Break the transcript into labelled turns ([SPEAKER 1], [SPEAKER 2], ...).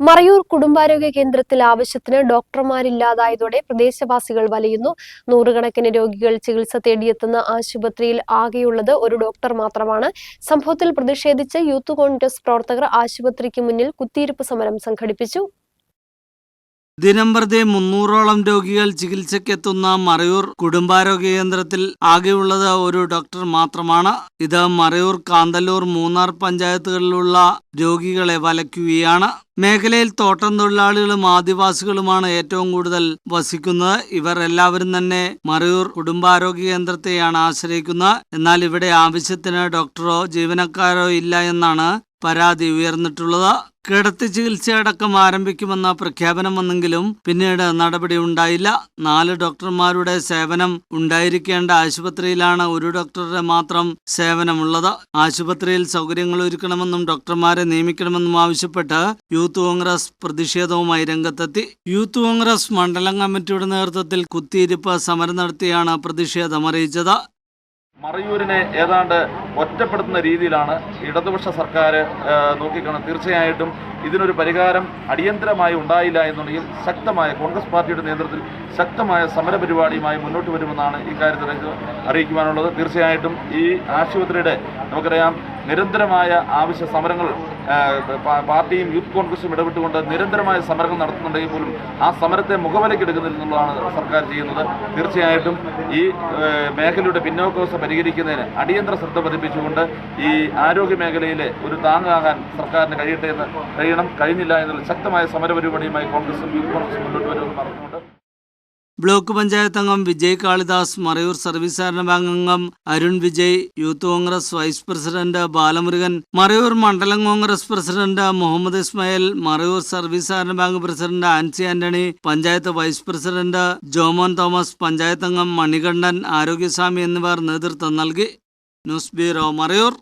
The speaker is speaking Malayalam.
[SPEAKER 1] മറയൂർ കുടുംബാരോഗ്യ കേന്ദ്രത്തിൽ ആവശ്യത്തിന് ഡോക്ടർമാരില്ലാതായതോടെ പ്രദേശവാസികൾ വലയുന്നു. നൂറുകണക്കിന് രോഗികൾ ചികിത്സ തേടിയെത്തുന്ന ആശുപത്രിയിൽ ആകെയുള്ളത് ഒരു ഡോക്ടർ മാത്രമാണ്. സംഭവത്തിൽ പ്രതിഷേധിച്ച് യൂത്ത് കോൺഗ്രസ് പ്രവർത്തകർ ആശുപത്രിക്ക് മുന്നിൽ കുത്തിയിരിപ്പ് സമരം സംഘടിപ്പിച്ചു.
[SPEAKER 2] ദിനംപ്രതി മുന്നൂറോളം രോഗികൾ ചികിത്സയ്ക്കെത്തുന്ന മറയൂർ കുടുംബാരോഗ്യ കേന്ദ്രത്തിൽ ആകെയുള്ളത് ഒരു ഡോക്ടർ മാത്രമാണ്. ഇത് മറയൂർ കാന്തല്ലൂർ മൂന്നാർ പഞ്ചായത്തുകളിലുള്ള രോഗികളെ വലയ്ക്കുകയാണ്. മേഖലയിൽ തോട്ടം തൊഴിലാളികളും ആദിവാസികളുമാണ് ഏറ്റവും കൂടുതൽ വസിക്കുന്നത്. ഇവർ എല്ലാവരും തന്നെ മറയൂർ കുടുംബാരോഗ്യ കേന്ദ്രത്തെയാണ് ആശ്രയിക്കുന്നത്. എന്നാൽ ഇവിടെ ആവശ്യത്തിന് ഡോക്ടറോ ജീവനക്കാരോ ഇല്ല എന്നാണ് പരാതി ഉയർന്നിട്ടുള്ളത്. കിടത്തി ചികിത്സ അടക്കം ആരംഭിക്കുമെന്ന പ്രഖ്യാപനം വന്നെങ്കിലും പിന്നീട് നടപടി ഉണ്ടായില്ല. നാല് ഡോക്ടർമാരുടെ സേവനം ഉണ്ടായിരിക്കേണ്ട ആശുപത്രിയിലാണ് ഒരു ഡോക്ടറുടെ മാത്രം സേവനമുള്ളത്. ആശുപത്രിയിൽ സൗകര്യങ്ങൾ ഒരുക്കണമെന്നും ഡോക്ടർമാരെ നിയമിക്കണമെന്നും ആവശ്യപ്പെട്ട് യൂത്ത് കോൺഗ്രസ് പ്രതിഷേധവുമായി രംഗത്തെത്തി. യൂത്ത് കോൺഗ്രസ് മണ്ഡലം കമ്മിറ്റിയുടെ നേതൃത്വത്തിൽ കുത്തിയിരിപ്പ് സമരം നടത്തിയാണ് പ്രതിഷേധം അറിയിച്ചത്.
[SPEAKER 3] മറയൂരിനെ ഏതാണ്ട് ഒറ്റപ്പെടുത്തുന്ന രീതിയിലാണ് ഇടതുപക്ഷ സർക്കാർ നോക്കിക്കാണുന്നത്. തീർച്ചയായിട്ടും ഇതിനൊരു പരിഹാരം അടിയന്തരമായി ഉണ്ടായില്ല എന്നുണ്ടെങ്കിൽ ശക്തമായ കോൺഗ്രസ് പാർട്ടിയുടെ നേതൃത്വത്തിൽ ശക്തമായ സമരപരിപാടിയുമായി മുന്നോട്ട് വരുമെന്നാണ് ഇക്കാര്യത്തിൽ അറിയിക്കുവാനുള്ളത്. തീർച്ചയായിട്ടും ഈ ആശുപത്രിയുടെ നമുക്കറിയാം നിരന്തരമായ ആവശ്യ സമരങ്ങൾ പാർട്ടിയും യൂത്ത് കോൺഗ്രസും ഇടപെട്ടുകൊണ്ട് നിരന്തരമായ സമരങ്ങൾ നടത്തുന്നുണ്ടെങ്കിൽ പോലും ആ സമരത്തെ മുഖവിലക്കെടുക്കുന്നില്ല എന്നുള്ളതാണ് സർക്കാർ ചെയ്യുന്നത്. തീർച്ചയായിട്ടും ഈ മേഖലയുടെ പിന്നോക്കാവസ്ഥ പരിഹരിക്കുന്നതിന് അടിയന്തര ശ്രദ്ധ പതിപ്പിച്ചുകൊണ്ട് ഈ ആരോഗ്യ മേഖലയിലെ ഒരു താങ്ങാകാൻ സർക്കാരിന് കഴിയട്ടെ എന്ന് കഴിയണം കഴിഞ്ഞില്ല എന്നുള്ള ശക്തമായ സമരപരിപാടിയുമായി കോൺഗ്രസും യൂത്ത് കോൺഗ്രസും മുന്നോട്ട് വരുമെന്ന് പറഞ്ഞുകൊണ്ട്
[SPEAKER 2] ബ്ലോക്ക് പഞ്ചായത്ത് അംഗം വിജയ് കാളിദാസ് മറയൂർ സർവീസ് സഹകരണ ബാങ്ക് അംഗം Arun Vijay youth Congress vice president Balamurugan Marayur മണ്ഡലം Congress president Muhammad Ismail Marayur service സഹകരണ bank president Ancy Antony panchayat vice president Jomon Thomas panchayat അംഗം മണികണ്ഠൻ ആരോഗ്യസ്വാമി എന്നിവർ നേതൃത്വം നൽകി. News bureau Marayur.